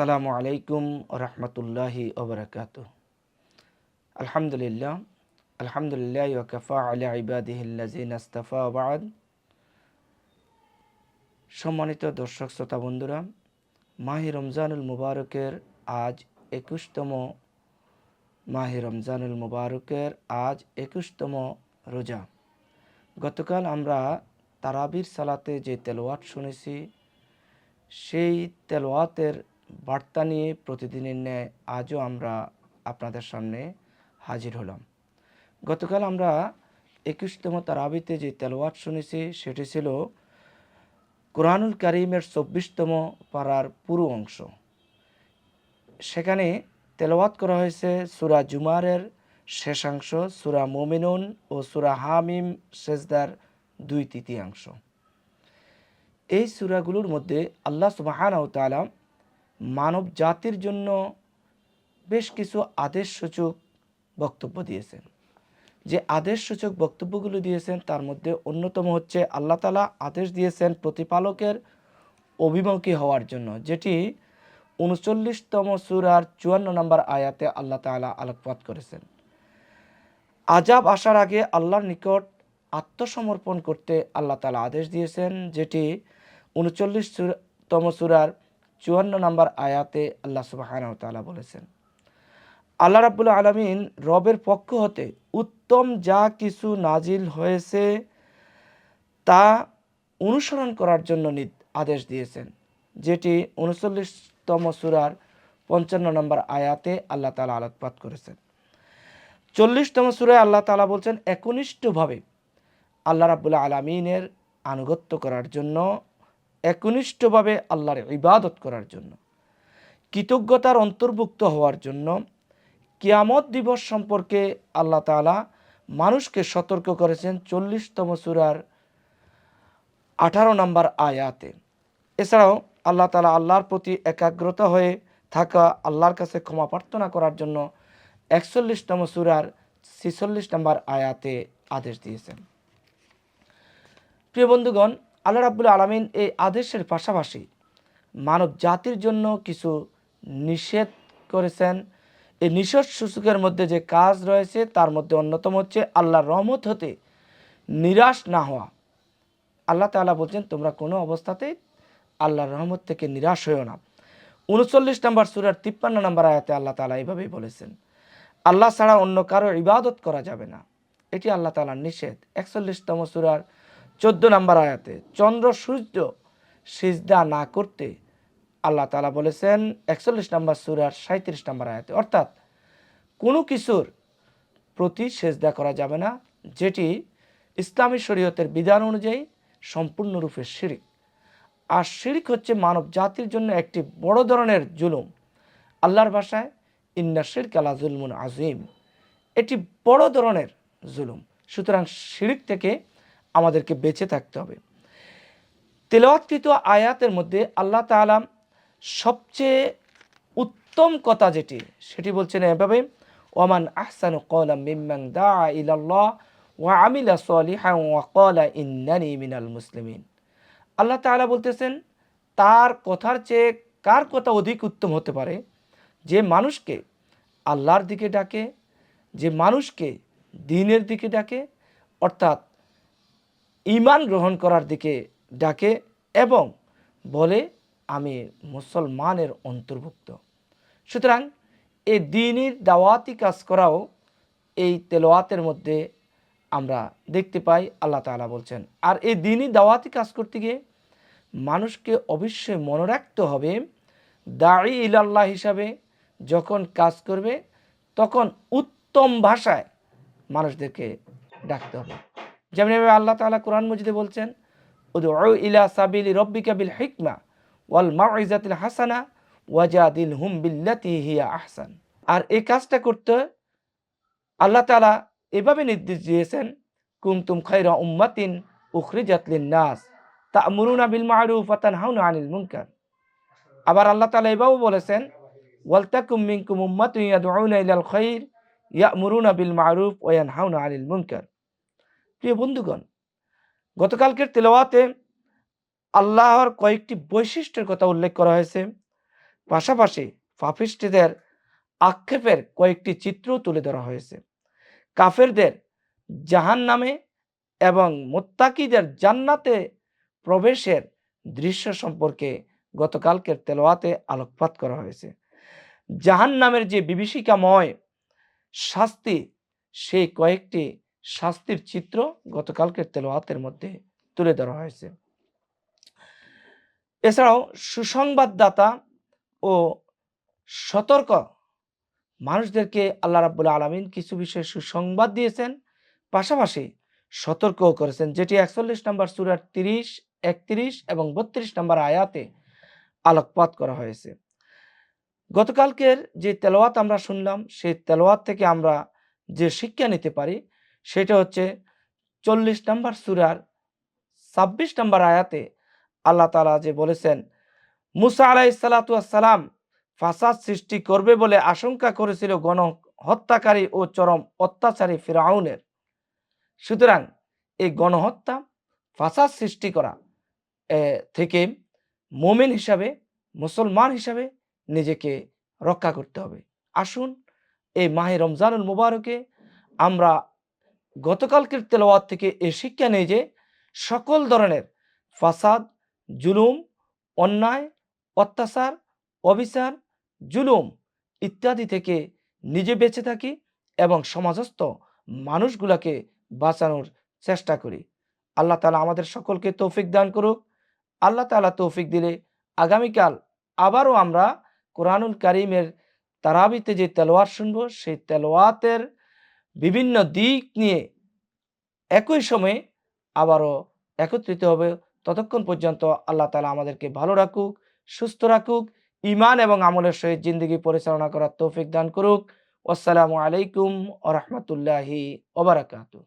আসসালামু আলাইকুম রহমতুল্লাহি ওবরাকাত আলহামদুলিল্লাহ আলহামদুলিল্লাহ ওয়াকাফা আলা ইবাদিহিল্লাজিন আস্তাফা বাদ। সম্মানিত দর্শক, শ্রোতা বন্ধুরা, মাহি রমজানুল মুবারকের আজ একুশতম, মাহি রমজানুল মুবারকের আজ একুশতম রোজা। গতকাল আমরা তারাবির সালাতে যে তেলোয়াত শুনেছি, সেই তেলোয়াতের বার্তা নিয়ে প্রতিদিনের ন্যায় আজও আমরা আপনাদের সামনে হাজির হলাম। গতকাল আমরা একুশতম তারাবিতে যে তেলোয়াত শুনেছি, সেটি ছিল কোরআনুল করিমের চব্বিশতম পাড়ার পুরো অংশ। সেখানে তেলাওয়াত করা হয়েছে সুরা জুমারের শেষাংশ, সুরা মোমিনুন ও সুরা হামিম সেজদার দুই তৃতীয়াংশ। এই সুরাগুলোর মধ্যে আল্লাহ সুবাহানাউ তালা মানব জাতির জন্য বেশ কিছু আদেশসূচক বক্তব্য দিয়েছেন। যে আদেশসূচক বক্তব্যগুলো দিয়েছেন, তার মধ্যে অন্যতম হচ্ছে আল্লাহ তালা আদেশ দিয়েছেন প্রতিপালকের অভিমুখী হওয়ার জন্য, যেটি উনচল্লিশতম সুরার চুয়ান্ন নম্বর আয়াতে আল্লাহ তালা আলোকপাত করেছেন। আজাব আসার আগে আল্লাহর নিকট আত্মসমর্পণ করতে আল্লাহ তালা আদেশ দিয়েছেন, যেটি উনচল্লিশতম সুরার চুয়ান্ন নম্বর আয়াতে আল্লাহ সুবাহান তালা বলেছেন, আল্লাহ রাবুল আলমিন রবের পক্ষ হতে উত্তম যা কিছু নাজিল হয়েছে তা অনুসরণ করার জন্য আদেশ দিয়েছেন, যেটি উনচল্লিশতম সুরার পঞ্চান্ন নম্বর আয়াতে আল্লাহ তালা আলোকপাত করেছেন। চল্লিশতম সুরায় আল্লাহ তালা বলছেন, একনিষ্ঠভাবে আল্লাহ রাবুল্লাহ আলমিনের আনুগত্য করার জন্য একনিষ্ঠভাবে আল্লাহর ইবাদত করার জন্য, কৃতজ্ঞতার অন্তর্ভুক্ত হওয়ার জন্য কিয়ামত দিবস সম্পর্কে আল্লাহ তালা মানুষকে সতর্ক করেছেন চল্লিশতম সুরার আঠারো নম্বর আয়াতে। এছাড়াও আল্লাহ তালা আল্লাহর প্রতি একাগ্রতা হয়ে থাকা আল্লাহর কাছে ক্ষমা প্রার্থনা করার জন্য একচল্লিশতম সুরার ছিচল্লিশ নম্বর আয়াতে আদেশ দিয়েছেন। প্রিয় বন্ধুগণ আল্লাহ রাবুল আলমিন এই আদেশের পাশাপাশি মানব জাতির জন্য কিছু নিষেধ করেছেন। এই নিষেধ সূচকের মধ্যে যে কাজ রয়েছে, তার মধ্যে অন্যতম হচ্ছে আল্লাহর রহমত হতে নিরাশ না হওয়া। আল্লাহ তালা বলছেন, তোমরা কোনো অবস্থাতেই আল্লাহর রহমত থেকে নিরাশ হয়েও না। উনচল্লিশ নম্বর সুরার তিপ্পান্ন নম্বর আয়াতে আল্লাহ তালা এইভাবেই বলেছেন, আল্লাহ ছাড়া অন্য কারও ইবাদত করা যাবে না। এটি আল্লাহ তালার নিষেধ। একচল্লিশতম সুরার চোদ্দ নম্বর আয়াতে, চন্দ্র সূর্য সিজদা না করতে আল্লাহ তালা বলেছেন একচল্লিশ নম্বর সুরার সাঁত্রিশ নম্বর আয়াতে। অর্থাৎ কোনো কিছুর প্রতি সেজদা করা যাবে না, যেটি ইসলামী শরীয়তের বিধান অনুযায়ী সম্পূর্ণরূপে শিরিক। আর শিরিক হচ্ছে মানব জাতির জন্য একটি বড় ধরনের জুলুম। আল্লাহর ভাষায়, ইন্না শিরক আলা জুলমুন আজিম এটি বড় ধরনের জুলুম। সুতরাং শিরিক থেকে আমাদেরকে বেঁচে থাকতে হবে। তেলাওয়াতকৃত আয়াতের মধ্যে আল্লাহ তালা সবচেয়ে উত্তম কথা যেটি, সেটি বলছেন এভাবে ওমান আহসানু কলাম মিম্মাং দা ইলাল্লাহ ওয়া আমিলা সলিহা ওয়া কলা ইন্নানি মিনাল মুসলিমিন। আল্লাহ তাআলা বলতেছেন, তার কথার চেয়ে কার কথা অধিক উত্তম হতে পারে? যে মানুষকে আল্লাহর দিকে ডাকে, যে মানুষকে দিনের দিকে ডাকে, অর্থাৎ ইমান গ্রহণ করার দিকে ডাকে এবং বলে, আমি মুসলমানের অন্তর্ভুক্ত। সুতরাং এই দিনের দাওয়াতি কাজ করাও এই তেলোয়াতের মধ্যে আমরা দেখতে পাই, আল্লাহ তালা বলছেন। আর এই দিনই দাওয়াতি কাজ করতে গিয়ে মানুষকে অবশ্যই মনে রাখতে হবে দাড়ি ইলাল্লাহ হিসাবে যখন কাজ করবে, তখন উত্তম ভাষায় মানুষদেরকে ডাকতে হবে। যেমন এভাবে আল্লাহ তালা কোরআন মজিদে বলছেন ইলা সাবিলি রব্বিকা বিল হিকমা ওয়াল মাইজাতিল হাসানা ওয়াজাদিল হুম বিল্লাতি হিয়া আহসান আর এই কাজটা করতে আল্লাহ তালা এভাবে নির্দেশ দিয়েছেন কুমতুম খাইরা উম্মাতিন উখরিজাতলিন নাস তা মুরুনা বিল মারুফ আতান হাউনা আনিল মুনকার আবার আল্লাহ তালা এভাবেও বলেছেন ওয়ালতাকুম মিনকুম উম্মাতুন ইয়াদউনা ইলাল খাইর ইয়ামুরুনা বিল মারুফ ওয়া ইয়ানহাউনা আনিল মুনকার প্রিয় বন্ধুগণ, গতকালকের তেলাওয়াতে আল্লাহর কয়েকটি বৈশিষ্ট্যের কথা উল্লেখ করা হয়েছে। পাশাপাশি পাপিষ্টিদের আক্ষেপের কয়েকটি চিত্রও তুলে ধরা হয়েছে। কাফেরদের জাহান নামে এবং মোত্তাকিদের জান্নাতে প্রবেশের দৃশ্য সম্পর্কে গতকালকের তেলোয়াতে আলোকপাত করা হয়েছে। জাহান নামের যে বিভীষিকাময় শাস্তি, সেই কয়েকটি শাস্তির চিত্র গতকালকের তেলোয়াতের মধ্যে তুলে ধরা হয়েছে। এছাড়াও সুসংবাদদাতা ও সতর্ক মানুষদেরকে আল্লাহ রাব্বুল আলমিন কিছু বিষয়ে সুসংবাদ দিয়েছেন, পাশাপাশি সতর্কও করেছেন, যেটি একচল্লিশ নম্বর সুরার তিরিশ, একত্রিশ এবং বত্রিশ নম্বর আয়াতে আলোকপাত করা হয়েছে। গতকালকের যে তেলোয়াত আমরা শুনলাম, সেই তেলোয়াত থেকে আমরা যে শিক্ষা নিতে পারি সেটা হচ্ছে চল্লিশ নম্বর সুরার ছাব্বিশ নম্বর আয়াতে আল্লাহ তালা যে বলেছেন, মুসা আলাই সালাতাম ফাসাদ সৃষ্টি করবে বলে আশঙ্কা করেছিল গণ হত্যাকারী ও চরম অত্যাচারী ফিরাউনের। সুতরাং এই গণহত্যা, ফাসাদ সৃষ্টি করা থেকে মোমেন হিসাবে, মুসলমান হিসাবে নিজেকে রক্ষা করতে হবে। আসুন এই মাহে রমজানুল মুবারকে আমরা গতকালকের তেলাওয়াত থেকে এ শিক্ষা নেই যে সকল ধরনের ফাসাদ, জুলুম, অন্যায়, অত্যাচার, অবিচার, জুলুম ইত্যাদি থেকে নিজে বেঁচে থাকি এবং সমাজস্থ মানুষগুলাকে বাঁচানোর চেষ্টা করি। আল্লাহ তালা আমাদের সকলকে তৌফিক দান করুক। আল্লাহ তালা তৌফিক দিলে আগামীকাল আবারও আমরা কোরআনুল কারিমের তারাবিতে যে তেলোয়াত শুনব, সেই তেলোয়াতের বিভিন্ন দিক নিয়ে একই সময়ে আবারও একত্রিত হবে। ততক্ষণ পর্যন্ত আল্লাহ তালা আমাদেরকে ভালো রাখুক, সুস্থ রাখুক ইমান এবং আমলের সহিত জিন্দগি পরিচালনা করার তৌফিক দান করুক। আসসালামু আলাইকুম ও রহমতুল্লাহি ওবরাকাতু